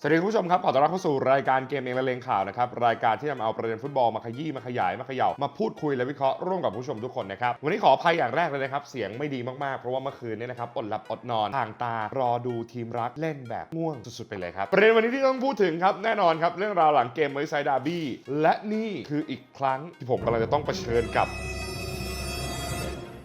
สวัสดีคุณผู้ชมครับ ขอต้อนรับเข้าสู่รายการเกมเองและเลงข่าวนะครับ รายการที่นำเอาประเด็นฟุตบอลมาขยี้มาขยายมาเขย่ามาพูดคุยและวิเคราะห์ร่วมกับผู้ชมทุกคนนะครับ วันนี้ขออภัยอย่างแรกเลยนะครับ เสียงไม่ดีมากๆ เพราะว่าเมื่อคืนเนี่ยนะครับอดหลับอดนอนทางตารอดูทีมรักเล่นแบบง่วงสุดๆไปเลยครับ ประเด็นวันนี้ที่ต้องพูดถึงครับแน่นอนครับเรื่องราวหลังเกมเมอร์ไซดาร์บี้และนี่คืออีกครั้งที่ผมกำลังจะต้องเผชิญกับ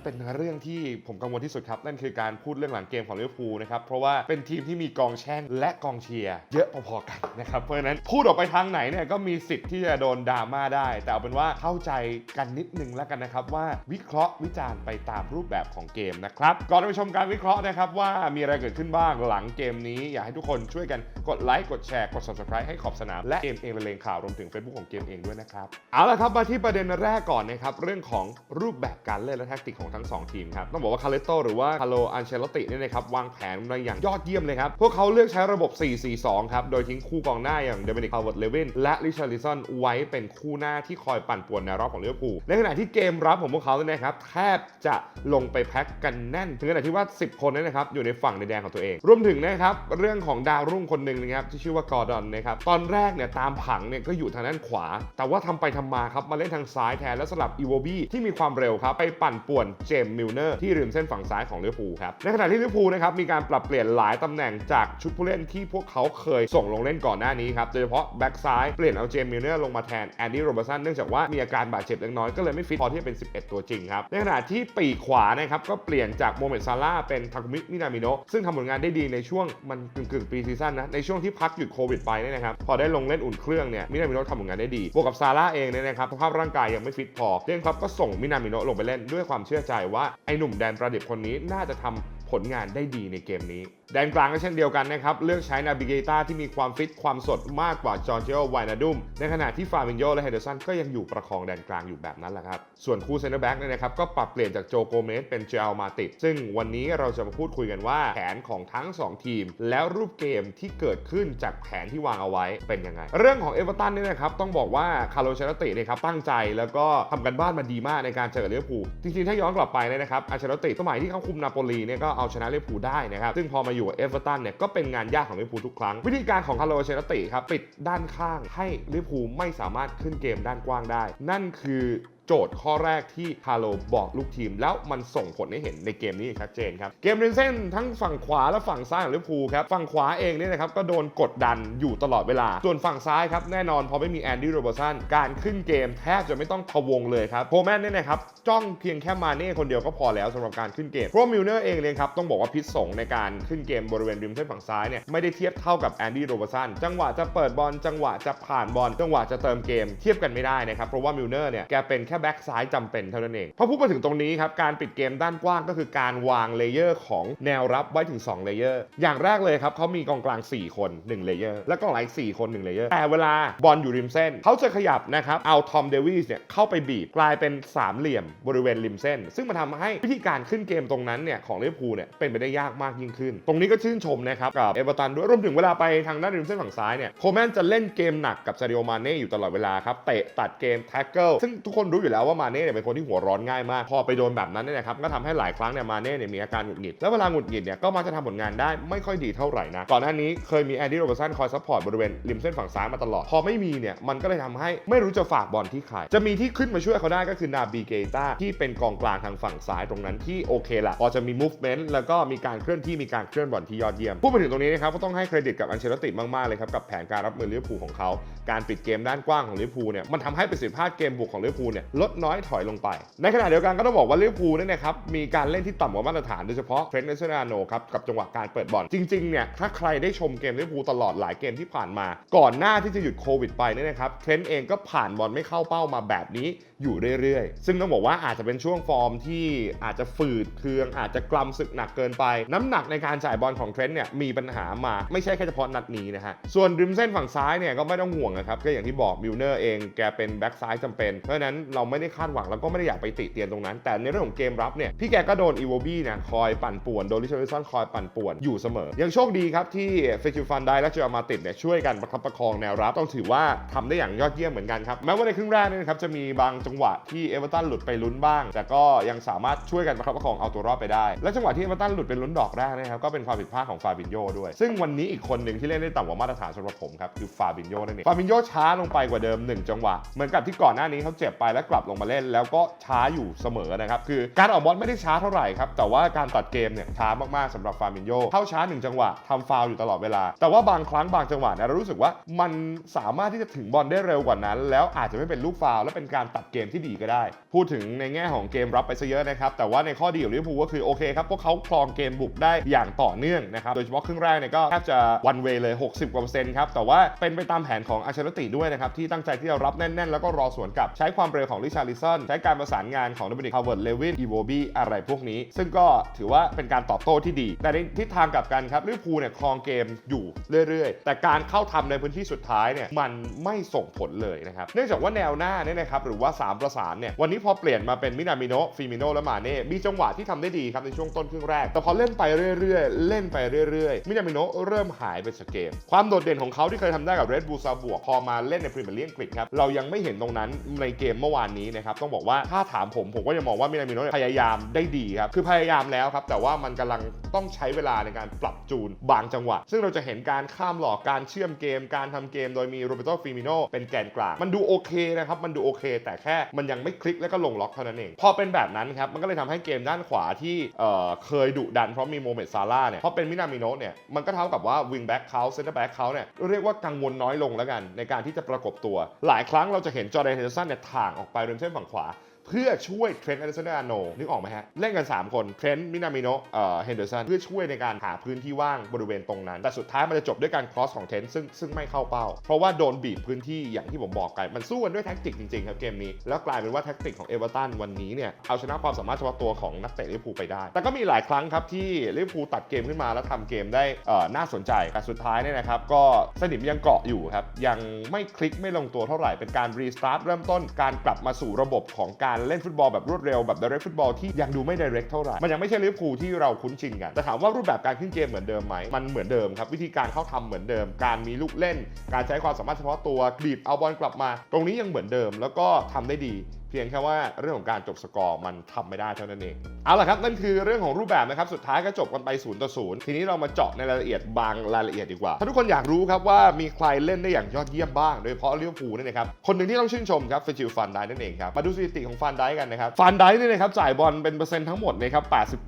เป็นเรื่องที่ผมกังวลที่สุดครับ นั่นคือการพูดเรื่องหลังเกมของลิเวอร์พูลนะครับ เพราะว่าเป็นทีมที่มีกองแช่งและกองเชียร์เยอะพอๆกันนะครับ เพราะฉะนั้นพูดออกไปทางไหนเนี่ยก็มีสิทธิ์ที่จะโดนดราม่าได้ แต่เอาเป็นว่าเข้าใจกันนิดนึงแล้วกันนะครับว่าวิเคราะห์วิจารณ์ไปตามรูปแบบของเกมนะครับก่อนไปชมการวิเคราะห์นะครับว่ามีอะไรเกิดขึ้นบ้างหลังเกมนี้ อยากให้ทุกคนช่วยกันกดไลค์กดแชร์กด subscribe ให้ขอบสนามและเกมเองละเลงข่าวรวมถึง Facebook ของเกมเองด้วยนะครับเอาละครับมาที่ประเด็นแรกก่อนนะครับเรื่องของรูปแบบการเล่นและแทคติกของทั้งสองทีมครับ ต้องบอกว่าคาเลโตหรือว่าคาโลอันเชลติเนี่ยนะครับวางแผนมาอย่างยอดเยี่ยมเลยครับ พวกเขาเลือกใช้ระบบ 4-4-2 ครับ โดยทิ้งคู่กองหน้าอย่างเดมินิกพาวเวิร์ดเลวินและริชาร์ลิสันไว้เป็นคู่หน้าที่คอยปั่นป่วนแนรับของลิเวอร์พูลในขณะที่เกมรับของพวกเขาเนี่ยนะครับแทบจะลงไปแพ็กกันแน่น ถึงขนาดที่ว่า 10 คนเนยนะครับอยู่ในฝั่งในแดนของตัวเอง รวมถึงนะครับเรื่องของดาวรุ่งคนหนึ่งนะครับที่ชื่อว่ากอร์ดอนนะครับตอนแรกเนี่ยตามผังเนี่ยก็อยู่ทางด้านขวา แต่ว่าทำไปทำมาครับมาเล่นทางซ้ายแทนแล้วสลับอีโวบี้ที่มีความเร็วครับไปปั่นป่วนเจมส์มิลเนอร์ที่ริมเส้นฝั่งซ้ายของลิเวอร์พูลครับในขณะที่ลิเวอร์พูลนะครับมีการปรับเปลี่ยนหลายตำแหน่งจากชุดผู้เล่นที่พวกเขาเคยส่งลงเล่นก่อนหน้านี้ครับโดยเฉพาะแบ็กซ้ายเปลี่ยนเอาเจมส์มิลเนอร์ลงมาแทนแอนดี้โรเบอร์สันเนื่องจากว่ามีอาการบาดเจ็บเล็กน้อยก็เลยไม่ฟิตพอที่จะเป็น 11 ตัวจริงครับในขณะที่ปีขวานะครับก็เปลี่ยนจากโมเมดซาร่าเป็นทาคุมิมินามิโนซึ่งทำผลงานได้ดีในช่วงมันกึ่งๆปีซีซั่นนะในช่วงที่พักหยุดโควิดไปเนี่ยนะครับพอได้ลงเล่นอุ่นเครื่องเนี่ยมินามิโนทำผลงานได้ดีบวกกับซาร่าเองเนี่ยนะครับสภาพร่างกายยังไม่ฟิตพอเล่นครับก็ส่งมินามิโนลงไปเล่นด้วยความเชื่อใจว่าไอ้หนุ่มแดนประดิษฐ์คนนี้น่าจะทำ ผลงานได้ดีในเกมนี้ แดนกลางก็เช่นเดียวกันนะครับ เลือกใช้นาบิเกต้าที่มีความฟิตความสดมากกว่าจอร์เจโอไวนาดุมในขณะที่ฟาบินโยและเฮเดอร์สันก็ยังอยู่ประคองแดนกลางอยู่แบบนั้นแหละครับ ส่วนคู่เซนเตอร์แบ็กเนี่ยนะครับก็ปรับเปลี่ยนจากโจโกเมสเป็นเจลมาติด ซึ่งวันนี้เราจะมาพูดคุยกันว่าแผนของทั้ง 2 ทีม แล้วรูปเกมที่เกิดขึ้นจากแผนที่วางเอาไว้เป็นยังไง เรื่องของเอเวอร์ตันเนี่ยนะครับต้องบอกว่าคาร์โลเชลติเนี่ยครับตั้งใจแล้วก็ทำกันบ้านมาดีมากในการเจอกับลิเวอร์พูจริงๆถ้าย้อนกลับไปเนี่ยนะครับอัลเชลติสมัยที่เขาคุมนาโปลีเนี่ยก็เอาาชนะลิเวอร์พูลได้นะครับ ซึ่งพอมาอยู่กับเอเวอร์ตันเนี่ยก็เป็นงานยากของลิเวอร์พูลทุกครั้ง วิธีการของคาร์โลเชลติครับปิดด้านข้างให้ลิเวอร์พูลไม่สามารถขึ้นเกมด้านกว้างได้ นั่นคือ โจทย์ข้อแรกที่คาร์โลบอกลูกทีม แล้วมันส่งผลให้เห็นในเกมนี้ชัดเจนครับ เกมริมเส้นทั้งฝั่งขวาและฝั่งซ้ายของลิเวอร์พูลครับ ฝั่งขวาเองเนี่ยนะครับก็โดนกดดันอยู่ตลอดเวลา ส่วนฝั่งซ้ายครับแน่นอนพอไม่มีแอนดี้โรเบอร์สันการขึ้นเกมแทบจะไม่ต้องพะวงเลยครับโพแมนเนี่ยนะครับจ้องเพียงแค่มาเน่คนเดียวก็พอแล้วสำหรับการขึ้นเกมเพราะมิลเนอร์เองเลยครับต้องบอกว่าพิษสงในการขึ้นเกมบริเวณริมเส้นฝั่งซ้ายเนี่ยไม่ได้เทียบเท่ากับแอนดี้โรเบอร์สันจังหวะจะเปิดบอลจังหวะจะผ่านบอลจังหวะจะเติมเกมเทียบกันไม่ได้นะครับเพราะว่ามิลเนอร์เนี่ยแกเป็นแค่แบ็กซ้ายจำเป็นเท่านั้นเองพอพูดมาถึงตรงนี้ครับการปิดเกมด้านกว้างก็คือการวางเลเยอร์ของแนวรับไว้ถึง2เลเยอร์อย่างแรกเลยครับเขามีกองกลาง 4 คน1เลเยอร์และกองหลัง4คน1เลเยอร์แต่เวลาบอลอยู่ริมเส้นเขาจะขยับนะครับเอาทอมเดวิสเนี่ยเข้าไปบีบกลายเป็นสามเหลี่ยมบริเวณริมเส้น ซึ่งมันทำให้วิธีการขึ้นเกมตรงนั้นเนี่ยของลิเวอร์พูลเนี่ยเป็นไปได้ยากมากยิ่งขึ้น ตรงนี้ก็ชื่นชมนะครับกับเอเวอร์ตันด้วยรวมถึงเวลาไปทางด้านริมเส้นฝั่งซ้ายเนี่ยโคแมนจะเล่นเกมหนักกับซาดิโอมาเน่อยู่ตลอดเวลาครับเตะตัดเกมแท็กเกิลซึ่งทุกคนรู้อยู่แล้วว่ามาเน่เนี่ยเป็นคนที่หัวร้อนง่ายมาก พอไปโดนแบบนั้นเนี่ยนะครับก็ทำให้หลายครั้งเนี่ยมาเน่เนี่ยมีอาการหงุดหงิด แล้วเวลาหงุดหงิดเนี่ยก็มักจะทำผลงานได้ไม่ค่อยดีเท่าไหร่นะ ก่อนหน้านี้เคยมีแอนดี้โรเบอร์สันคอยซัพพอร์ตบริเวณริมเส้นฝั่งซ้ายมาตลอด พอไม่มีเนี่ยมันก็เลยทำให้ไม่รู้จะฝากบอลที่ใคร จะมีที่ขึ้นมาช่วยเขาได้ก็คือนาบีเกต้าที่เป็นกองกลางทางฝั่งซ้ายตรงนั้นที่โอเคละพอจะมี movement แล้วก็มีการเคลื่อนที่มีการเคลื่อนบอลที่ยอดเยี่ยมพูดมาถึงตรงนี้นะครับก็ต้องให้เครดิตกับอันเชลติมากๆเลยครับกับแผนการรับมือลิเวอร์พูลของเขาการปิดเกมด้านกว้างของลิเวอร์พูลเนี่ยมันทำให้ประสิทธิภาพเกมบุกของลิเวอร์พูลเนี่ยลดน้อยถอยลงไป ในขณะเดียวกันก็ต้องบอกว่าลิเวอร์พูลเนี่ยนะครับมีการเล่นที่ต่ำกว่ามาตรฐานโดยเฉพาะเทรนด์เนสเซนาโนครับกับจังหวะการเปิดบอลจริงๆเนี่ยถ้าใครได้ชมเกมลิเวอร์พูลตลอดหลายเกมที่ผ่านมา ก่อนหน้าที่จะหยุดโควิดไปเนี่ยนะครับเทรนต์เองก็ผ่านบอลไม่เข้าเป้ามาแบบนี้ อยู่เรื่อยๆ ซึ่งต้องบอกว่าอาจจะเป็นช่วงฟอร์มที่อาจจะฝืดเคือง อาจจะกลำศึกหนักเกินไป น้ำหนักในการจ่ายบอลของเทรนต์เนี่ยมีปัญหามาไม่ใช่แค่เฉพาะนัดนี้นะฮะ ส่วนริมเส้นฝั่งซ้ายเนี่ยก็ไม่ต้องห่วงนะครับก็อย่างที่บอกมิลเนอร์เองแกเป็นแบ็กซ้ายจำเป็น เพราะนั้นเราไม่ได้คาดหวังแล้วก็ไม่ได้อยากไปติเตียนตรงนั้น แต่ในเรื่องของเกมรับเนี่ยพี่แกก็โดนอีโวบี้เนี่ยคอยปั่นป่วนโดนลิชาร์ดสันคอยปั่นป่วนอยู่เสมอ ยังโชคดีครับที่เฟจิฟันไดและเจอมาติดเนี่ยช่วยกันประคับประคองแนวรับต้องถือว่าทำได้อย่างยอดเยี่ยมเหมือนกันครับแม้ว่าในครึ่งแรกนี่นะครับจะมีบางจังงหวะที่เอเวอร์ตันหลุดไปลุ้นบ้าง แต่ก็ยังสามารถช่วยกันประคับประคองเอาตัวรอดไปได้ และจังหวะที่เอเวอร์ตันหลุดเป็นลุ้นดอกแรกนะครับก็เป็นความผิดพลาดของฟาบินโยด้วย ซึ่งวันนี้อีกคนหนึ่งที่เล่นได้ต่ำกว่ามาตรฐานสำหรับผมครับคือฟาบินโยนั่นเองฟาบินโยช้าลงไปกว่าเดิมหนึ่งจังหวะ เหมือนกับที่ก่อนหน้านี้เขาเจ็บไปแล้วกลับลงมาเล่น แล้วก็ช้าอยู่เสมอนะครับคือการออกบอลไม่ได้ช้าเท่าไหร่ครับแต่ว่าการตัดเกมเนี่ยช้ามากๆสำหรับฟาบินโยเข้าช้าหนึ่งจังหวะทำฟาวอยู่ตลอดเวลา แต่ว่าบางครั้งบางจังหวะเนี่ยเรารู้สึกว่ามันสามารถที่จะถึงบอลได้เร็วกว่านั้น แล้วอาจจะไม่เป็นลูกฟาวและเป็นการตัดเกมที่ดีก็ได้ พูดถึงในแง่ของเกมรับไปซะเยอะนะครับ แต่ว่าในข้อดีของลิเวอร์พูลก็คือโอเคครับ พวกเขาครองเกมบุกได้อย่างต่อเนื่องนะครับ โดยเฉพาะครึ่งแรกเนี่ยก็แทบจะวันเวเลย 60กว่าเปอร์เซ็นต์ครับ แต่ว่าเป็นไปตามแผนของอาชลติด้วยนะครับ ที่ตั้งใจที่จะรับแน่น ๆ แล้วก็รอสวนกลับ ใช้ความเร็วของลิชาริสันใช้การประสานงานของโดมินิกฮาวเวิร์ดเลวินอีโวบีอะไรพวกนี้ ซึ่งก็ถือว่าเป็นการตอบโต้ที่ดี แต่ในทิศทางกลับกันครับลิเวอร์พูลเนี่ยครองเกมอยู่เรื่อยๆ แต่การเข้าทำในพื้นที่สุดท้ายเนี่ยมันไม่ส่งผลเลยนะครับเนื่องจากว่าแนวหน้าเนี่ยนะครับหรือว่า3 ประสานเนี่ยวันนี้พอเปลี่ยนมาเป็นมินามิโนฟิมิโนและมาเน่มีจังหวะที่ทำได้ดีครับในช่วงต้นครึ่งแรก แต่พอเล่นไปเรื่อยๆ เล่นไปเรื่อยๆมินามิโนเริ่มหายไปจากเกม ความโดดเด่นของเขาที่เคยทำได้กับเรดบูซาบวกพอมาเล่นในพรีเมียร์ลีกอังกฤษครับเรายังไม่เห็นตรงนั้นในเกมเมื่อวานนี้นะครับต้องบอกว่าถ้าถามผมผมก็ยังมองว่ามินามิโนพยายามได้ดีครับคือพยายามแล้วครับแต่ว่ามันกำลังต้องใช้เวลาในการปรับจูนบางจังหวะ ซึ่งเราจะเห็นการข้ามหลอกการเชื่อมเกม การทำเกม โดยมีโรเบโตฟิมิโนเป็นแกนกลางมันดูโอเคนะครับมันดูโอเค แต่แค่มันยังไม่คลิกแล้วก็ลงล็อกเท่านั้นเอง พอเป็นแบบนั้นครับ มันก็เลยทำให้เกมด้านขวาที่เอ่อเคยดุดันเพราะมีโมเมตซาร่าเนี่ยพอเป็นมินามิโนะเนี่ยมันก็เท่ากับว่าวิงแบ็กเขาเซนเตอร์แบ็กเขาเนี่ยเรียกว่ากังวลน้อยลงแล้วกัน ในการที่จะประกบตัว หลายครั้งเราจะเห็นจอร์แดนเฮนเดอร์สันเนี่ยถ่างออกไปริมเส้นฝั่งขวา เพื่อช่วยเทรนต์อเดอร์สันอาโนนึกออกไหมฮะ เล่นกัน 3 คนเทรนต์มินามิโนเอ่อเฮนเดอร์สันเพื่อช่วยในการหาพื้นที่ว่างบริเวณตรงนั้น แต่สุดท้ายมันจะจบด้วยการครอสของเทรนต์ซึ่งซึ่งไม่เข้าเป้า เพราะว่าโดนบีบพื้นที่อย่างที่ผมบอกไปมันสู้กันด้วยแท็กติกจริงๆครับเกมนี้แล้วกลายเป็นว่าแท็กติกของเอเวอร์ตันวันนี้เนี่ยเอาชนะความสามารถเฉพาะตัวของนักเตะลิเวอร์พูลไปได้ แต่ก็มีหลายครั้งครับที่ลิเวอร์พูลตัดเกมขึ้นมาแล้วทำเกมได้เอ่อน่าสนใจแต่สุดท้ายเนี่ยนะครับก็สนิมยังเกาะอยู่ครับยังไม่คลิกไม่ลงตัวเท่าไหร่เป็นการรีสตาร์ทเริ่มต้นการกลับมาสู่ระบบของการเล่นฟุตบอลแบบรวดเร็วแบบ direct ฟุตบอลที่ยังดูไม่ direct เท่าไหร่มันยังไม่ใช่ลิเวอร์พูลที่เราคุ้นชินกันแต่ถามว่ารูปแบบการขึ้นเกมเหมือนเดิมไหมมันเหมือนเดิมครับวิธีการเข้าทำเหมือนเดิม การมีลูกเล่น การใช้ความสามารถเฉพาะตัวบีบเอาบอลกลับมา ตรงนี้ยังเหมือนเดิมแล้วก็ทำได้ดี พียงแค่ว่าเรื่องของการจบสกอร์มันทำไม่ได้เท่านั้นเอง เอาละครับ นั่นคือเรื่องของรูปแบบนะครับ สุดท้ายก็จบกันไป0ต่อ0ทีนี้เรามาเจาะในรายละเอียดบางรายละเอียดดีกว่า ถ้าทุกคนอยากรู้ครับว่ามีใครเล่นได้อย่างยอดเยี่ยมบ้าง โดยเฉพาะลิเวอร์พูลนี่นะครับ คนหนึ่งที่ต้องชื่นชมครับเฟจิลฟันไดนั่นเองครับ มาดูสถิติของฟันไดกันนะครับ ฟันไดนี่นะครับจ่ายบอลเป็นเปอร์เซ็นต์ทั้งหมดนะครับ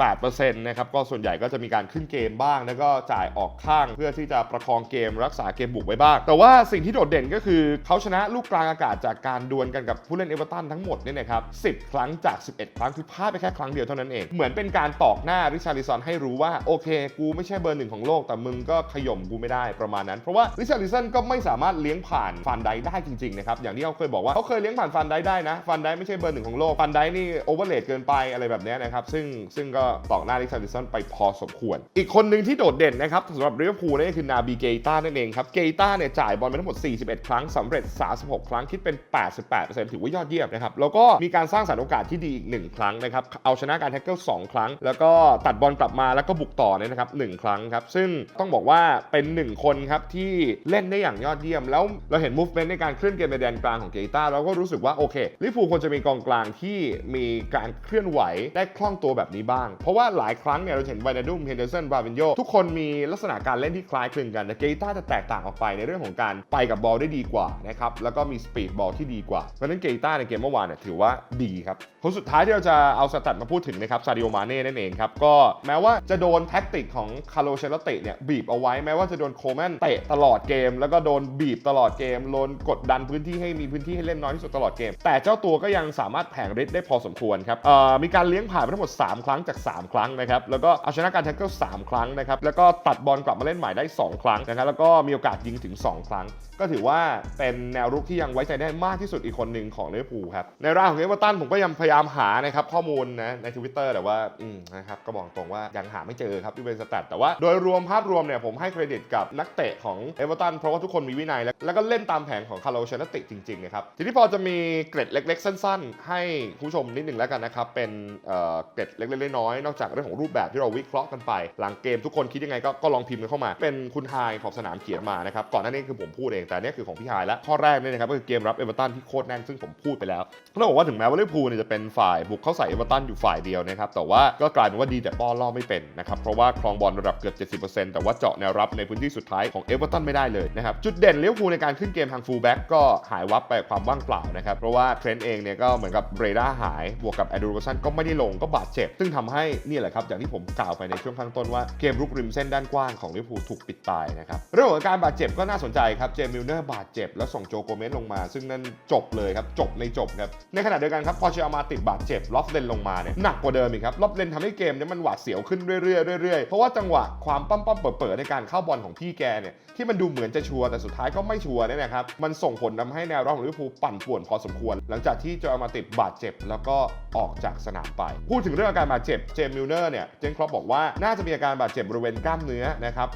88%นะครับก็ส่วนใหญ่ก็จะมีการขึ้นเกมบ้าง แล้วก็จ่ายออกข้างเพื่อที่จะประคองเกมรักษาเกมบุกไว้บ้าง แต่ว่าสิ่งที่โดดเด่นก็คือเขาชนะลูกกลางอากาศจากการดวลกันกับผู้เล่นเอเวอร์ตันทั้งหมดเนี่ยนะครับ10 ครั้งจาก 11 ครั้งคือพลาดไปแค่ครั้งเดียวเท่านั้นเอง เหมือนเป็นการตอกหน้าริชาริซอนให้รู้ว่าโอเค กูไม่ใช่เบอร์หนึ่งของโลกแต่มึงก็ขย่มกูไม่ได้ประมาณนั้น เพราะว่าริชาริซอนก็ไม่สามารถเลี้ยงผ่านฟันไดได้จริงๆนะครับอย่างที่เขาเคยบอกว่าเขาเคยเลี้ยงผ่านฟันไดได้นะฟันไดไม่ใช่เบอร์หนึ่งของโลกฟันไดนี่โอเวอร์เลดเกินไปอะไรแบบนี้นะครับซึ่งซึ่งก็ตอกหน้าริชาริซอนไปพอสมควร อีกคนหนึ่งที่โดดเด่นนะครับสำหรับลิเวอร์พูลนี่คือนาบีเกต้านั่นเองครับเกต้าเนี่ยจ่ายบอลไปทั้งหมด 41 ครั้งสำเร็จ 36 ครั้งคิดเป็น 88%ถือว่ายอดเยี่ยมนะครับแแล้วก็มีการสร้างสรรค์โอกาสที่ดีอีก 1 ครั้งนะครับ เอาชนะการแท็กเกิล2ครั้ง แล้วก็ตัดบอลกลับมาแล้วก็บุกต่อเนี่ยนะครับหนึ่งครั้งครับ ซึ่งต้องบอกว่าเป็น 1 คนครับที่เล่นได้อย่างยอดเยี่ยม แล้วเราเห็น movement ในการเคลื่อนเกมในแดนกลางของเกต้าเราก็รู้สึกว่าโอเคลิเวอร์พูควรจะมีกองกลางที่มีการเคลื่อนไหวได้คล่องตัวแบบนี้บ้าง เพราะว่าหลายครั้งเนี่ยเราเห็นไวนาดุมเฮนเดอร์สันบาวินโยทุกคนมีลักษณะการเล่นที่คล้ายคลึงกันแต่เกต้าจะแตกต่างออกไปในเรื่องของการไปกับบอลได้ดีกว่านะครับแล้วก็มีสปีดบอลที่ดีกว่าเพราะฉะนั้นเกต้าในเกมเมื่อวานเนี่ยถือว่าดีครับคนสุดท้ายที่เราจะเอาสแตทมาพูดถึงนะครับซาดิโอมาเน่นั่นเองครับ ก็แม้ว่าจะโดนแท็กติกของคาร์โลเชลเตเนี่ยบีบเอาไว้แม้ว่าจะโดนโคแมนเตะตลอดเกม แล้วก็โดนบีบตลอดเกมโดนกดดันพื้นที่ให้มีพื้นที่ให้เล่นน้อยที่สุดตลอดเกม แต่เจ้าตัวก็ยังสามารถแผงฤทธิ์ได้พอสมควรครับมีการเลี้ยงผ่านไปทั้งหมด 3 ครั้งจาก 3 ครั้งนะครับแล้วก็เอาชนะการแท็กเกิล3ครั้งนะครับแล้วก็ตัดบอลกลับมาเล่นใหม่ได้ 2 ครั้งนะครับแล้วก็มีโอกาสยิงถึง 2 ครั้ง ก็ถือว่าเป็นแนวรุกที่ยังไว้ใจได้มากที่สุดอีกคนหนึ่งของลิเวอร์พูลครับในร่างของเอเวอร์ตันผมก็ยังพยายามหานะครับข้อมูลนะในทวิตเตอร์แต่ว่าอืมนะครับก็บอกตรงว่ายังหาไม่เจอครับที่เป็นสแตทแต่ว่าโดยรวมภาพรวมเนี่ยผมให้เครดิตกับนักเตะของเอเวอร์ตันเพราะว่าทุกคนมีวินัย แล้วแล้วก็เล่นตามแผนของคาร์โลเชนติจริงๆนะครับทีนี้พอจะมีเกร็ดเล็ก ๆ สั้น ๆ ให้ผู้ชมนิดหนึ่งแล้วกันนะครับเป็นเอ่อเกร็ดเล็กๆน้อยๆนอกจากเรื่องของรูปแบบที่เราวิเคราะห์กันไป หลังเกมทุกคนคิดยังไงก็ก็ลองพิมพ์กันเข้ามา เป็นคุณไฮของสนามเขียนมานะครับก่อนหน้านี้คือผมพูดเองแต่นี่คือของพี่ไฮแล้วข้อแรกเนี่ยนะครับก็คือเกมรับเอเวอร์ตันที่โคตรแน่นซึ่งผมพูดไปแล้วต้องบอกว่าถึงแม้ว่าลิเวอร์พูลเนี่ยจะเป็นฝ่ายบุกเข้าใส่เอเวอร์ตันอยู่ฝ่ายเดียวนะครับแต่ว่าก็กลายเป็นว่าดีแต่ป้อนล่อไม่เป็นนะครับเพราะว่าครองบอลระดับเกือบ 70%แต่ว่าเจาะแนวรับในพื้นที่สุดท้ายของเอเวอร์ตันไม่ได้เลยนะครับจุดเด่นลิเวอร์พูลในการขึ้นเกมทางฟูลแบ็กก็หายวับไปความว่างเปล่านะครับเพราะว่าเทรนต์เองเนี่ยก็เหมือนกับเรดาร์หาย บวกกับแอนดรูโรสันก็ไม่ได้ลงก็บาดเจ็บ ซึ่งทำให้นี่แหละครับอย่างที่ผมกล่าวไปในช่วงข้างต้นว่าเกมรุกริมเส้นด้านกว้างของลิเวอร์พูลถูกปิดตายนะครับเรื่องของการบาดเจ็บก็น่าสนใจครับเจมิลเนอร์บาดเจ็บแล้วส่งโจโกเมสลงมา ซึ่งนั่นจบเลยครับจบในจบครับในขณะเดียวกันครับพอเชลมาติดบาดเจ็บล็อบเลนลงมาเนี่ยหนักกว่าเดิมอีกครับล็อบเลนทำให้เกมเนี่ยมันหวาดเสียวขึ้นเรื่อยๆเรื่อยๆเพราะว่าจังหวะความปั้มปั้มๆเปิดๆในการเข้าบอลของพี่แกเนี่ยที่มันดูเหมือนจะชัวร์แต่สุดท้ายก็ไม่ชัวร์เนี่ยนะครับมันส่งผลทำให้แนวรับของลิเวอร์พูลปั่นป่วนพอสมควร หลังจากที่เจอมาติดบาดเจ็บแล้วก็ออกจากสนามไป พูดถึงเรื่องอาการบาดเจ็บเจมมิลเนอร์เนี่ยเจนครอปบอกว่าน่าจะมีอาการบาดเจ็บบริเวณกล้ามเนื้อนะครับ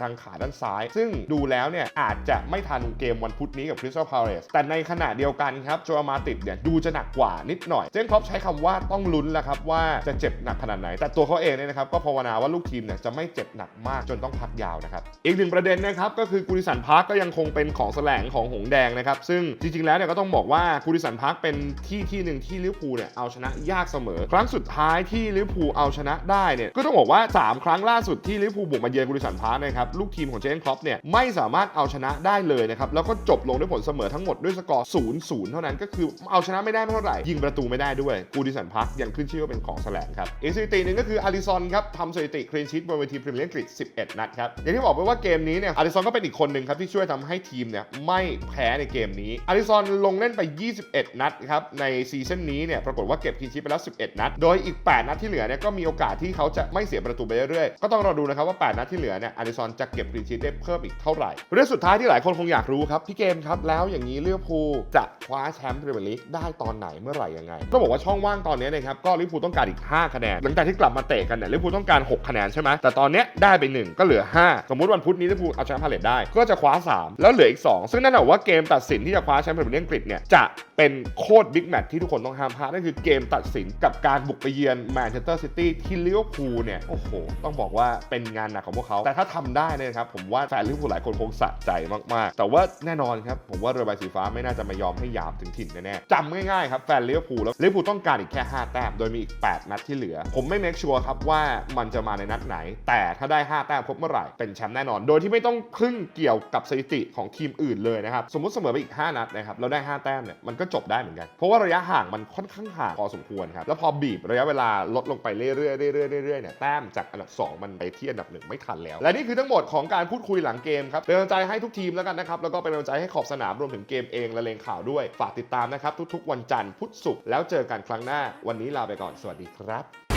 ทางขาด้านซ้าย ซึ่งดูแล้วเนี่ยอาจจะไม่ทันเกมวันพุธนี้กับคริสตัลพาเลสแต่ในขณะเดียวกันครับโจอามาติดเนี่ยดูจะหนักกว่านิดหน่อย เจนครอปใช้คำว่าต้องลุ้นแล้วครับว่าจะเจ็บหนักขนาดไหน แต่ตัวเขาเองเนี่ยนะครับก็ภาวนาว่าลูกทีมเนี่ยจะไม่เจ็บหนักมากจนต้องพักยาวนะครับ อีกหนึ่งประเด็นนะครับก็คือกูริสันพาร์คก็ยังคงเป็นของแสลงของหงแดงนะครับซึ่งจริงๆแล้วเนี่ยก็ต้องบอกว่ากูริสันพาร์คเป็นที่ที่หนึ่งที่ลิเวอร์พูลเนี่ยเอาชนะยากเสมอ ครั้งสุดท้ายที่ลิเวอร์พูลเอาชนะได้เนี่ยก็ต้องบอกว่า 3 ครั้งล่าสุดที่ลิเวอร์พูลบุกมาเยือนกูริสันพาร์คนะครับลูกทีมของเจนครอปเนี่ยไม่สามารถเอาชนะได้เลยนะครับแล้วก็จบลงด้วยผลเสมอทั้งหมดด้วยสกอร์0 0เท่านั้นก็คือเอาชนะไม่ได้ไม่เท่าไหร่ ยิงประตูไม่ได้ด้วยกูริสันพาร์คยังขึ้นชื่อว่าเป็นของแสลงครับอีกสถิติหนึ่งก็คืออาริซอนครับทำสถิติคลีนชีตบนเวทีพรีเมียร์ลีกอังกฤษ11 นัดครับอย่างที่บอกไปว่าเกมนี้เนี่ยอาริซอนก็เป็นอีกคนหนึ่งครับที่ช่วยทำให้ทีมเนี่ยไม่แพ้ในเกมนี้อาริซอนลงเล่นไป 21 นัดครับในซีซั่นนี้เนี่ยปรากฏว่าเก็บคลีนชีตไปแล้ว 11 นัด โดยอีก 8 นัดที่เหลือเนี่ยก็มีโอกาสที่เขาจะไม่เสียประตูไปเรื่อยๆก็ต้องรอดูนะครับว่า 8 นัดที่เหลือเนี่ยอาริซอนจะเก็บคลีนชีตได้เพิ่มอีกเท่าไหร่เรื่องสุดท้ายที่หลายคนคงอยากรู้ครับพี่เกมครับแล้วอย่างนี้เลิเวอร์พูจะคว้าแชมป์พรีเมียร์ลีกไได้ตอนไหนเมื่อไหร่ยังไงก็บอกว่าช่องว่างตอนนี้นะครับก็ลิเวอร์พูต้องการอีก 5 คะแนน หลังจากที่กลับมาเตะกันเนี่ยลิเวอร์พูต้องการ 6 คะแนนใช่ไหมแต่ตอนนี้ได้ไป 1 ก็เหลือ 5 สมมุติวันพุธนี้ลิเวอร์พูเอาชนะพาเลตได้ ก็จะคว้า 3 แล้วเหลืออีก 2 ซึ่งนั่นหมายว่าเกมตัดสินที่จะคว้าแชมป์พรีเมียร์ลีกอังกฤษเนี่ยจะเป็นโคตรบิ๊กแมตช์ที่ทุกคนต้องห้ามพลาดนั่นคือเกมตัดสินกับการบุกไปเยือนแมนเชสเตอร์ซิตี้ที่ลิเวอร์พูลเนี่ยโอ้โหต้องบอกว่าเป็นงานหนักของพวกเขา แต่ถ้าทำได้นี่ยนะครับผมว่าแฟนลิเวอร์พูลหลายคนคงสะใจมากๆ แต่ว่าแน่นอนครับผมว่าเรือใบสีฟ้าไม่น่าจะมายอมให้หยามถึงถิ่นแน่ๆจำง่ายๆครับแฟนลิเวอร์พูแล้วลิเวอร์พูต้องการอีกแค่ 5 แต้มโดยมีอีก 8 นัดที่เหลือ ผมไม่เมคชัวร์ครับว่ามันจะมาในนัดไหน แต่ถ้าได้ 5 แต้มครบเมื่อไหร่เป็นแชมป์แน่นอน โดยที่ไม่ต้องพึ่งเกี่ยวกับสถิติของทีมอื่นเลยนะครับสมมติเสมอไปอีก 5 นัดนะครับแล้วได้ 5 แต้มเนี่ยมันก็จบได้เหมือนกันเพราะว่าระยะห่างมันค่อนข้างห่างพอสมควรครับแล้วพอบีบระยะเวลาลดลงไปเรื่อยๆเรื่อยๆเรื่อยๆเนี่ยแต้มจากอันดับ 2 มันไปที่อันดับหนึ่งไม่ทันแล้ว และนี่คือทั้งหมดของการพูดคุยหลังเกมครับเป็นกำลังใจให้ทุกทีมแล้วกันนะครับแล้วก็เป็นกำลังใจให้ขอบสนามรวมถึงเกมเองและเลงข่าวด้วยฝากติดตามนะครับทุกๆวันจันทร์พุธศุกร์แล้วเจอกันครั้งหน้า วันนี้ลาไปก่อนสวัสดีครับ